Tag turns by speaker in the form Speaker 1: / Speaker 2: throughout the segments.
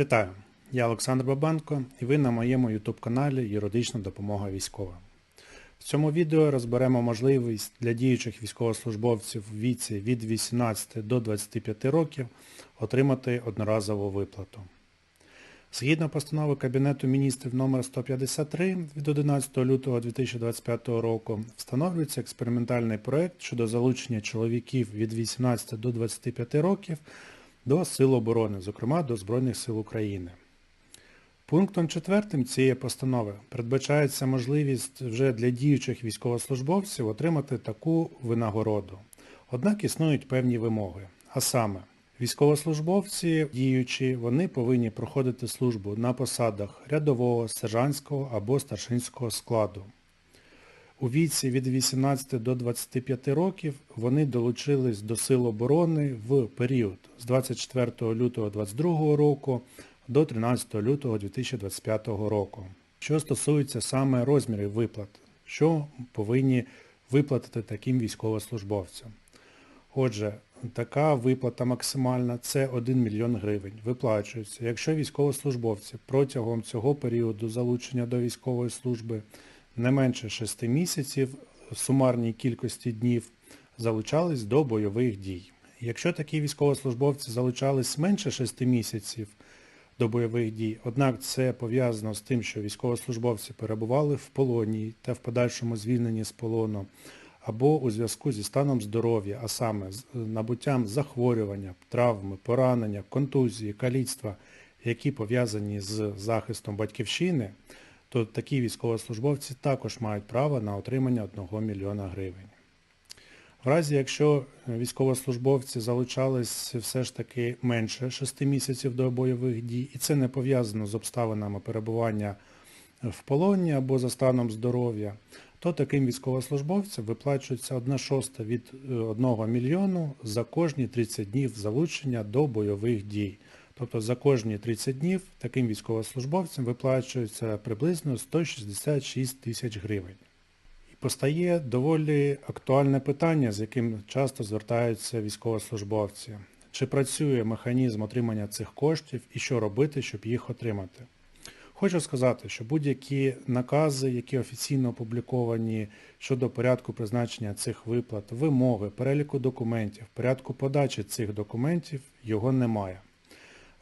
Speaker 1: Вітаю! Я Олександр Бабенко і ви на моєму YouTube каналі Юридична допомога військовим. В цьому відео розберемо можливість для діючих військовослужбовців в віці від 18 до 25 років отримати одноразову виплату. Згідно постанови Кабінету міністрів номер 153 від 11 лютого 2025 року встановлюється експериментальний проект щодо залучення чоловіків від 18 до 25 років до Сил оборони, зокрема до Збройних сил України. Пунктом 4 цієї постанови передбачається можливість вже для діючих військовослужбовців отримати таку винагороду. Однак існують певні вимоги. А саме, військовослужбовці діючі, вони повинні проходити службу на посадах рядового, сержантського або старшинського складу. У віці від 18 до 25 років вони долучились до Сил оборони в період з 24 лютого 2022 року до 13 лютого 2025 року. Що стосується саме розмірів виплат, що повинні виплатити таким військовослужбовцям. Отже, така виплата максимальна це 1 мільйон гривень. Виплачується, якщо військовослужбовці протягом цього періоду залучення до військової служби не менше 6 місяців в сумарній кількості днів залучались до бойових дій. Якщо такі військовослужбовці залучались менше 6 місяців до бойових дій, однак це пов'язано з тим, що військовослужбовці перебували в полоні та в подальшому звільненні з полону, або у зв'язку зі станом здоров'я, а саме з набуттям захворювання, травми, поранення, контузії, каліцтва, які пов'язані з захистом батьківщини, то такі військовослужбовці також мають право на отримання 1 мільйона гривень. В разі, якщо військовослужбовці залучались все ж таки менше 6 місяців до бойових дій, і це не пов'язано з обставинами перебування в полоні або за станом здоров'я, то таким військовослужбовцям виплачується 1 шоста від 1 мільйону за кожні 30 днів залучення до бойових дій. Тобто за кожні 30 днів таким військовослужбовцям виплачується приблизно 166 тисяч гривень. І постає доволі актуальне питання, з яким часто звертаються військовослужбовці. Чи працює механізм отримання цих коштів і що робити, щоб їх отримати? Хочу сказати, що будь-які накази, які офіційно опубліковані щодо порядку призначення цих виплат, вимоги, переліку документів, порядку подачі цих документів, його немає.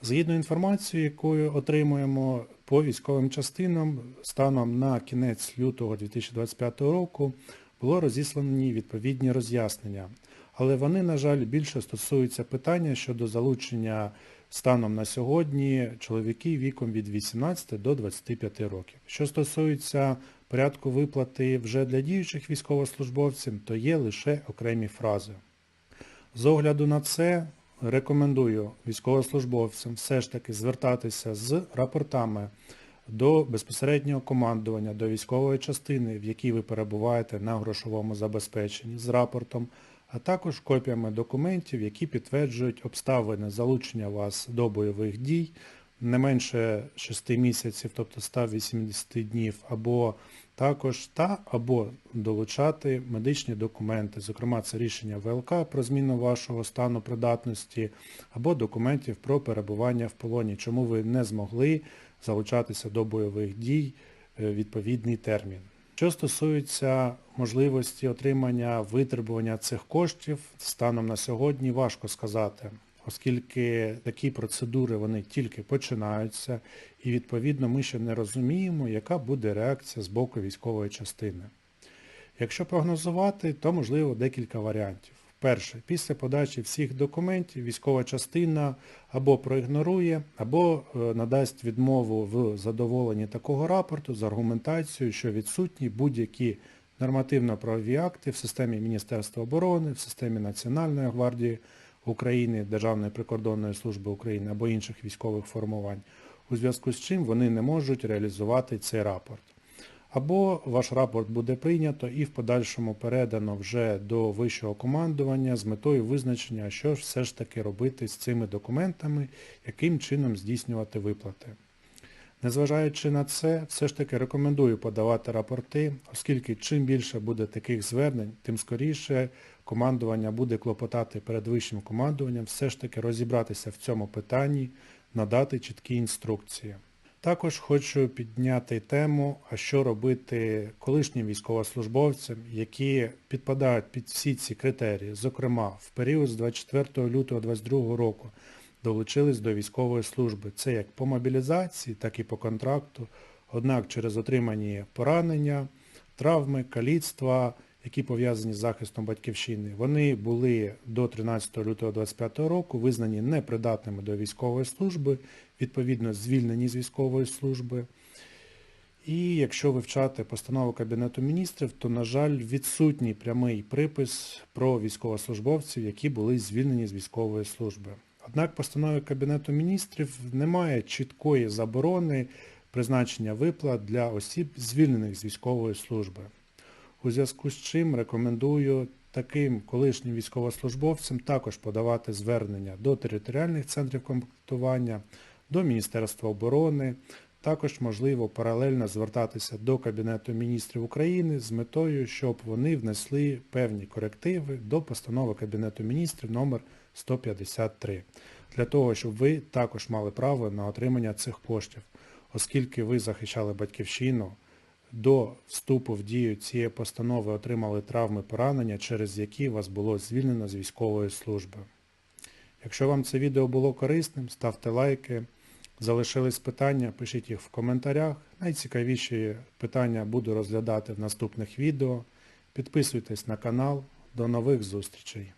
Speaker 1: Згідно інформації, якою отримуємо по військовим частинам, станом на кінець лютого 2025 року було розіслані відповідні роз'яснення. Але вони, на жаль, більше стосуються питання щодо залучення станом на сьогодні чоловіків віком від 18 до 25 років. Що стосується порядку виплати вже для діючих військовослужбовців, то є лише окремі фрази. З огляду на це рекомендую військовослужбовцям все ж таки звертатися з рапортами до безпосереднього командування, до військової частини, в якій ви перебуваєте на грошовому забезпеченні, з рапортом, а також копіями документів, які підтверджують обставини залучення вас до бойових дій. Не менше 6 місяців, тобто 180 днів, або також та або долучати медичні документи, зокрема це рішення ВЛК про зміну вашого стану придатності, або документів про перебування в полоні, чому ви не змогли залучатися до бойових дій відповідний термін. Що стосується можливості отримання витребування цих коштів, станом на сьогодні важко сказати, оскільки такі процедури вони тільки починаються, і відповідно ми ще не розуміємо, яка буде реакція з боку військової частини. Якщо прогнозувати, то можливо декілька варіантів. Перше, після подачі всіх документів військова частина або проігнорує, або надасть відмову в задоволенні такого рапорту з аргументацією, що відсутні будь-які нормативно-правові акти в системі Міністерства оборони, в системі Національної гвардії України, Державної прикордонної служби України або інших військових формувань, у зв'язку з чим вони не можуть реалізувати цей рапорт. Або ваш рапорт буде прийнято і в подальшому передано вже до вищого командування з метою визначення, що ж все ж таки робити з цими документами, яким чином здійснювати виплати. Незважаючи на це, все ж таки рекомендую подавати рапорти, оскільки чим більше буде таких звернень, тим скоріше командування буде клопотати перед вищим командуванням все ж таки розібратися в цьому питанні, надати чіткі інструкції. Також хочу підняти тему, а що робити колишнім військовослужбовцям, які підпадають під всі ці критерії. Зокрема, в період з 24 лютого 2022 року долучились до військової служби. Це як по мобілізації, так і по контракту. Однак через отримані поранення, травми, каліцтва, які пов'язані з захистом батьківщини, вони були до 13 лютого 2025 року визнані непридатними до військової служби, відповідно звільнені з військової служби. І якщо вивчати постанову Кабінету міністрів, то, на жаль, відсутній прямий припис про військовослужбовців, які були звільнені з військової служби. Однак постанови Кабінету міністрів немає чіткої заборони призначення виплат для осіб, звільнених з військової служби. У зв'язку з чим рекомендую таким колишнім військовослужбовцям також подавати звернення до територіальних центрів комплектування, до Міністерства оборони, також можливо паралельно звертатися до Кабінету міністрів України з метою, щоб вони внесли певні корективи до постанови Кабінету міністрів номер 153, для того, щоб ви також мали право на отримання цих коштів, оскільки ви захищали батьківщину, до вступу в дію цієї постанови отримали травми поранення, через які вас було звільнено з військової служби. Якщо вам це відео було корисним, ставте лайки. Залишились питання, пишіть їх в коментарях. Найцікавіші питання буду розглядати в наступних відео. Підписуйтесь на канал. До нових зустрічей!